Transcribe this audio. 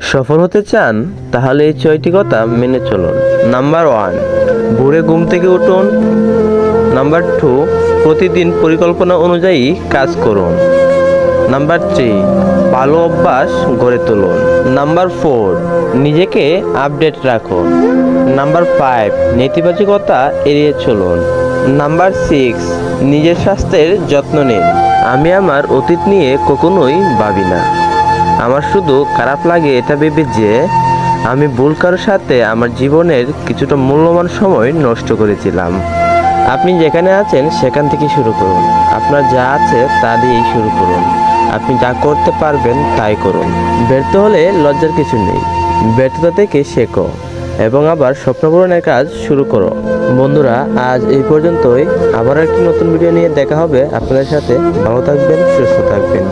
সফল হতে চান, তাহলে এই ছয়টি কথা মেনে চলুন। নাম্বার ওয়ান, ভোরে ঘুম থেকে উঠুন। নাম্বার টু, প্রতিদিন পরিকল্পনা অনুযায়ী কাজ করুন। নাম্বার থ্রি, ভালো অভ্যাস গড়ে তুলুন। নাম্বার ফোর, নিজেকে আপডেট রাখুন। নাম্বার ফাইভ, নেতিবাচকতা এড়িয়ে চলুন। নাম্বার সিক্স, নিজের স্বাস্থ্যের যত্ন নিন। আমি আমার অতীত নিয়ে কখনোই ভাবি না। আমার শুধু খারাপ লাগে এটা ভেবে যে আমি ভুল কারোর সাথে আমার জীবনের কিছুটা মূল্যবান সময় নষ্ট করেছিলাম। আপনি যেখানে আছেন সেখান থেকে শুরু করুন। আপনার যা আছে তা দিয়েই শুরু করুন। আপনি যা করতে পারবেন তাই করুন। ব্যর্থ হলে লজ্জার কিছু নেই। ব্যর্থতা থেকে শেখো এবং আবার স্বপ্নপূরণের কাজ শুরু করো। বন্ধুরা, আজ এই পর্যন্তই। আবার একটি নতুন ভিডিও নিয়ে দেখা হবে। আপনাদের সাথে ভালো থাকবেন, সুস্থ থাকবেন।